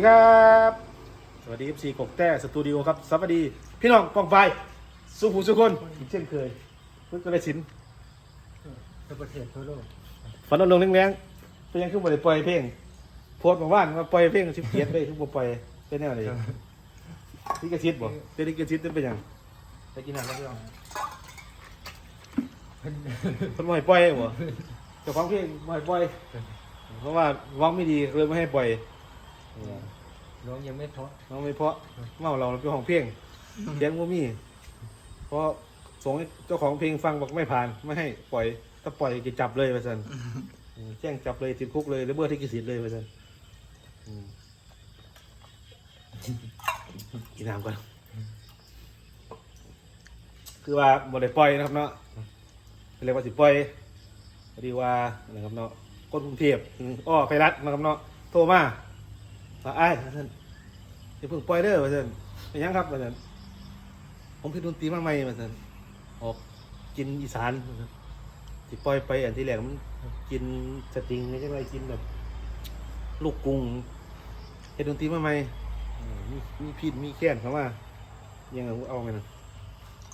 ดีครับ สวัสดี FC กกแต้สตูดิโอครับสวัสดี พี่น้องกองไฟสุภูสุคนอีกเช่นเคยเพื่อนก็เลยสินทั่วประเทศทั่วโลกฝันลงๆแรงๆเป็นยังขึ้นมาได้ปล่อยเพลงโพสต์มาว่านมาปล่อยเพลงชิบเกียรได้ทุกบ่ปล่อยเป็นแนวไหนนี่กระชิดบ่เป็นนี่กระชิดเป็นยังไปกินอาหารกันพี่น้องเพิ่นคนบ่ให้ปล่อยบ่เจ้าของเพลงบ่ให้ปล่อยเพราะว่าร้องไม่ดีเลยไม่ให้ปล่อย ร้องยังไม่ท้อร้องไม่เพราะเมาเราเป็นของเพลงเสียงบ่มีเพราะส่งให้เจ้าของเพลงฟังบอกไม่ผ่านไม่ให้ปล่อย ถ้าปล่อยจะจับเลยไปสันอืมแจ้งจับเลยติดคุกเลยหรือเบอร์ที่กิสิทธิ์เลยไปสันอืมกินน้ำก่อนคือว่าบ่ได้ปล่อยนะครับเนาะเรียกว่าสิปล่อยพอดีว่านะครับเนาะคนกรุงเทพอืมอ้อไปรัดนะครับเนาะโทรมา ว่าไอ้ายว่าท่านอย่าเพิ่งปล่อยเด้อว่าท่านเป็นยังครับว่าท่านผมเพลงดนตรีมาใหม่ว่าท่านออกกินอีสานว่าซั่ปล่อยไปอันที่แรกมันกินสตริงไม่ใช่ไรกินแบบ ลูกกรุงเฮ็ดดนตรีมาใหม่มีมีพินมีแค้นเข้ามายังไงเอาไงนะ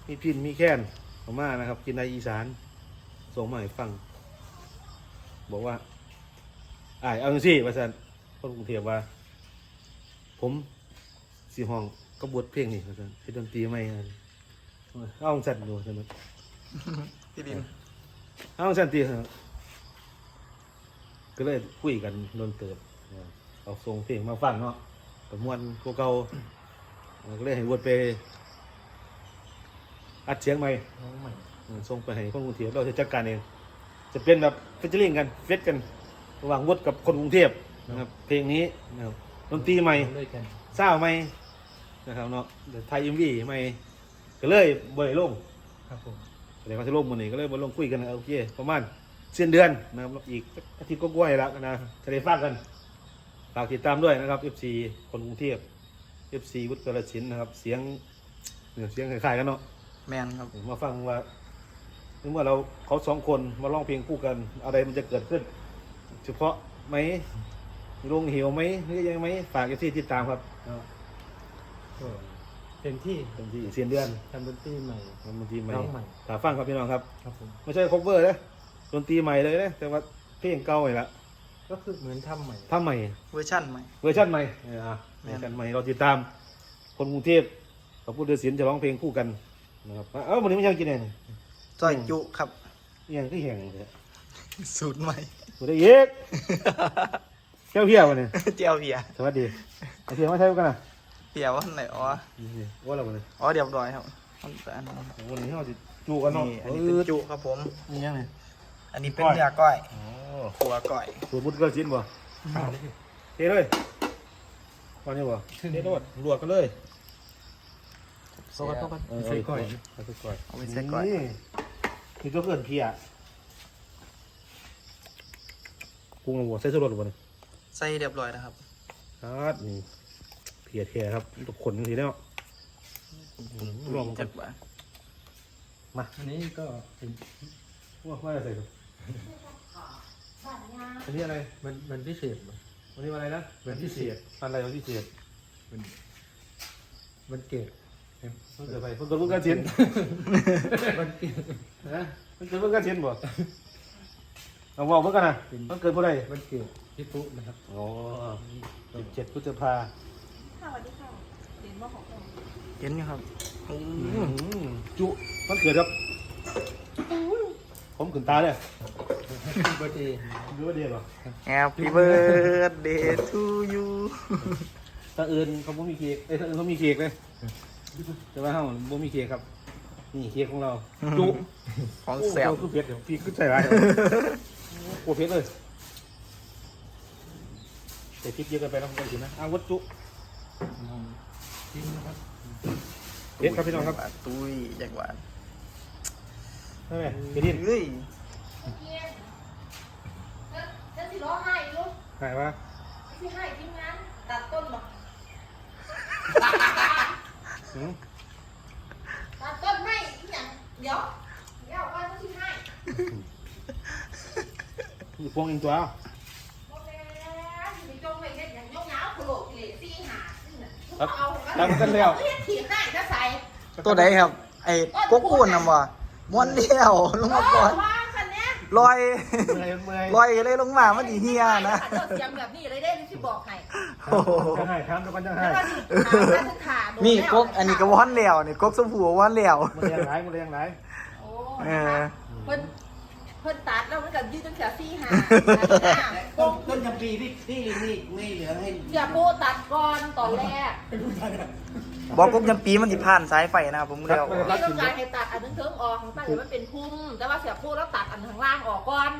มีพินมีแค้นเข้ามานะครับ กินในอีสานส่งมาให้ฟัง บอกว่าอ่ายเอาจังซี่ว่าซั่นคนกรุงเทพว่า ผมสีห้องกระบวดเพลงนี่ว่าซั่นเฮ็ดดนตรีใหม่นั่นเอาจังซั่นดูซั่นเนาะพี่ดินเอาจังซั่นติเหรอก็เลยคุยกันโดนเติบเออเอาส่งเพลงมาฟังเนาะประมวลกว่าเก่าเออก็เลยให้วดไป อัดเสียงใหม่ร้องใหม่อืมส่งไปให้คนกรุงเทพเราจะจัดการเองจะเป็นแบบฟิชเชอริงกันเฟสกันระหว่างวดกับคนกรุงเทพนะครับ เพลงนี้นะครับ ดนตรีใหม่ร้องด้วยกันเศร้าใหม่นะครับเนาะเดี๋ยวไทยอิมวีใหม่ก็เลยบ่ได้ลงครับผมแสดงว่าที่ลงมันนี่ก็เลยบ่ลงคุยกันนะโอเคประมาณเส้นเดือนนะครับอีกอาทิตย์ก็กล้วยแล้วนะจะได้ฟังกันฝากติดตามด้วยนะครับ FC คนกรุงเทพ FC วุฒิกระชินธุ์นะครับ เสียงเนี่ยเสียงคล้ายๆกันเนาะแมนครับมาฟังว่าเมื่อเราเขาสองคนมาร้องเพลงคู่กัน อะไรมันจะเกิดขึ้น เฉพาะไหม ลงเหวไหมหรือยังไหมฝากที่ติดตามครับก็เต็มที่เป็นที่เสียนเดือนทำดนตรีใหม่มันดนตรีใหม่ร้องใหม่ฝากฟังครับพี่น้องครับ ครับผมไม่ใช่ cover นะดนตรีใหม่เลยนะแต่ว่าเพลงเก่าไปละก็คือเหมือนทำใหม่ทำใหม่เวอร์ชั่นใหม่เวอร์ชันใหม่เอออะแม่เวอนร์ชันใหม่เราติดตาม คนกรุงเทพกับผู้เดือดศิลป์จะร้องเพลงคู่กันนะครับเอ้าวันนี้มันยังกินอะไรเนี่ยซอยจุครับยังก็แห้งเลยสูตรใหม่กูได้เย็ก เที่ยวเพี้ยววันนี้เจียวเบียร์สวัสดีไอเพียงมาใช้กันนะเบียร์ว่าไหนอ๋อนี่ว่าเราเนี่ยอ๋อเรียบร้อยครับอันอันนี้วันนี้เราจะจูกันเนาะอันนี้เป็นจุครับผมนี่ยังไงอันนี้เป็นเนื้อก้อยโอ้ขัวก้อยสูตรมุดเกลือชิ้นบ่เทเลยวันนี้บ่เทโนดลวกกันเลยเข้ากันเข้ากันเออใส่ก้อยใส่ก้อยเอาไปใส่ก้อยนี่นี่ก็เกินเพียปรุงแล้วบ่ใส่สุรสหรือบ่เนี่ย ใส่เรียบร้อยนะครับครับนี่เพียเทียครับทุกคนทีแล้วลองกัจันกว่ามาอันนี้ก็เป็นว่าว่าจะใส่ครับอันนี้อะไรมันมันพิเศษบ่วันนี้วันอะไรนะวันพิเศษวันอะไรวันพิเศษมันมันเกิดมันเกิดไปมันเกิดเพิ่งการเชียนมันเกิดนะมันเกิดเพิ่งการเชียนบ่เอาบอกเพิ่งกันนะมันเกิดเมื่อไรมันเกิด พี่ปุ๊นะครับอ๋อสิบเจ็ดพฤษภาค่ะสวัสดีค่ะเห็นว่าของเราเห็นอยู่ครับจุมันเกิดครับผมขึ้นตาเลยเบอร์เดย์รู้ว่าเดียวหรอ Happy birthday to you ถ้าเอิญเขาบ่มีเค้กเอ้ยถ้าเอิญเขามีเค้กเลยแต่ว่าเฮาบ่มีเค้กครับ นี่เค้กของเราจุของแซวโอ้คือเผ็ดเดี๋ยวพี่ขึ้นใจร้ายโอ้เผ็ดเลย แต่พริกเยอะเกินไปแล้วผมไม่กินนะอาวัตจุจริงนะครับเผ็ดครับพี่น้องครับตุ้ยจักหวานใช่ไหมเผ็ดดินเฮ้ยจะสิร้องไห้ลูกหายวะที่ให้ทีมงานตัดต้นบอกตัดต้นให้อีกอย่างเดี๋ยวเดี๋ยวไปต้องที่ให้พวงอินตัวเอาบอกแล้วอยู่ในจงไว้เฮ็ดอย่างยกหนาวโผล่กิเลสสิ ครับเอาตามกันแล้วเรียกถีบได้จะใส่ตัวใดครับ ไอ้กกกูนนำบ่ม้วนเดียวลงมาก่อนเว่าคันเนี้ยลอยเมื่อยเมื่อยลอยเลยลงมามันสิเฮียนะเปิดเสียงแบบนี้เลยได้ที่บอกให้โอ้โหจะให้ครับแล้วก็จะแล้ให้วก็ที่ถามว่าถึงถามโดนี่แล้วกกอันนี้ก็ว้อนแล้วนี่กกสมผูว้อนแล้วมันเรียงไหนมันเรียงไหนโอ้เอนะคะอเพิ่นเพิ่นตัดแล้วมันก็ยืดตั้งแต่สี่หาโกต้นงต้นจำปีที่ที่นี่ไม่เหลือให้เสียโบตัดก่อนตอนแรกบอกกกยำปีมันสิผ่านสายไฟนะครับผมแล้วพี่ต้องการให้ตัดอันนึงเทิงออกข้างใต้เดี๋ยวมันเป็นพุ่มแต่ว่าเสียโบแล้วตัดอันข้างล่างออกก่อน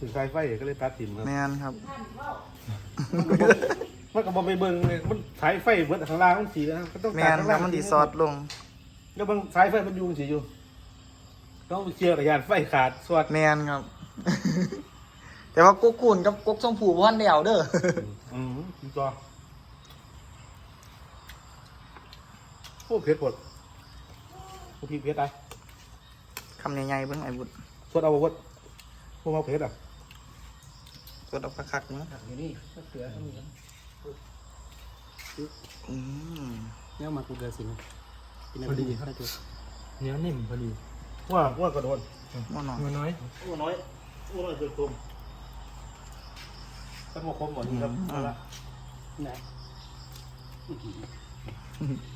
ถึงสายไฟก็เลยตัดทิมครับแมนครับท่านเว้ามันก็บอกไปเบิ่งเลยมันสายไฟเบิดข้างล่างมันสีนะครับก็ต้องแมตัดนข้างครัล่าบงมันดีซอดลงแล้วบางสายไฟมันอยู่มันสีอยู่ ต้องเชียร์ระยานไฟขาดสวัสดแมนครับ แต่ว่ากกกูนกับกกสมผูว้อนแล้วเด้ออืมจจอโอ้เผ็ดปวดโอ้พี่เผ็ดไปคำใหญ่ๆเบิ่งไอ้บุตรสวดเอาวัดพวกเราเผ็ดอะสวดเอาคักๆเนาะอยู่นี่มะเขือก็มีอืมเนี่ยมากูเดือสินพอดีครับเนื้อนิ่มพอดี ว่าว่ากระโดนบ่หน่อยเนื้อน้อยโอ้น้อยโอ้น้อยเกินคมต้องมาคมหมดนี่ครับเอาละนะ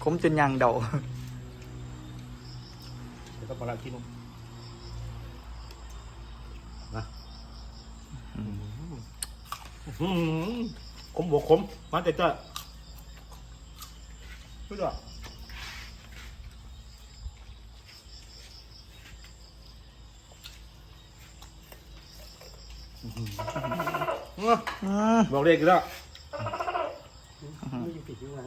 คมจนยางเดาเดี๋ยวต้องมาละกินนมนะอืมอืมขมบวกขมมันจะจะไม่ได้ บอกเด็กอยู่แล้วไม่อยู่ผิดอยู่ว่า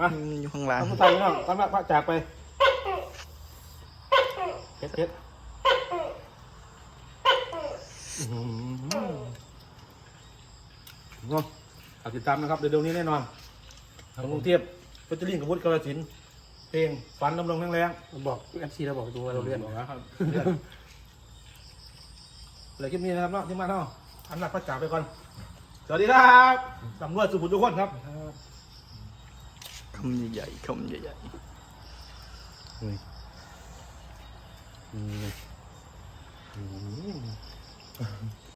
อะอยู่ข้างหล่างเอาผู้ชายนี่นะตามมาพระจากไปเพ็ดเพ็ดอื้อหือเนาะฝากติดตามนะครับเดี๋ยวๆนี้แน่นอนทางกรุงเทพก็จะลิงกับวุฒิกาลสินธุ์เพลงฝันดำรงแรงบอกเอฟซีเราบอกดูว่าเราเลื่อนบอกนะครับ เลื่อนเหลือคลิปนี้นะครับเนาะที่มาเนาะอันหนักพระจากไปก่อน สวัสดีครับสำรวจสุขุมทุกคนครับคำใหญ่ๆคำใหญ่อืมอืมอืม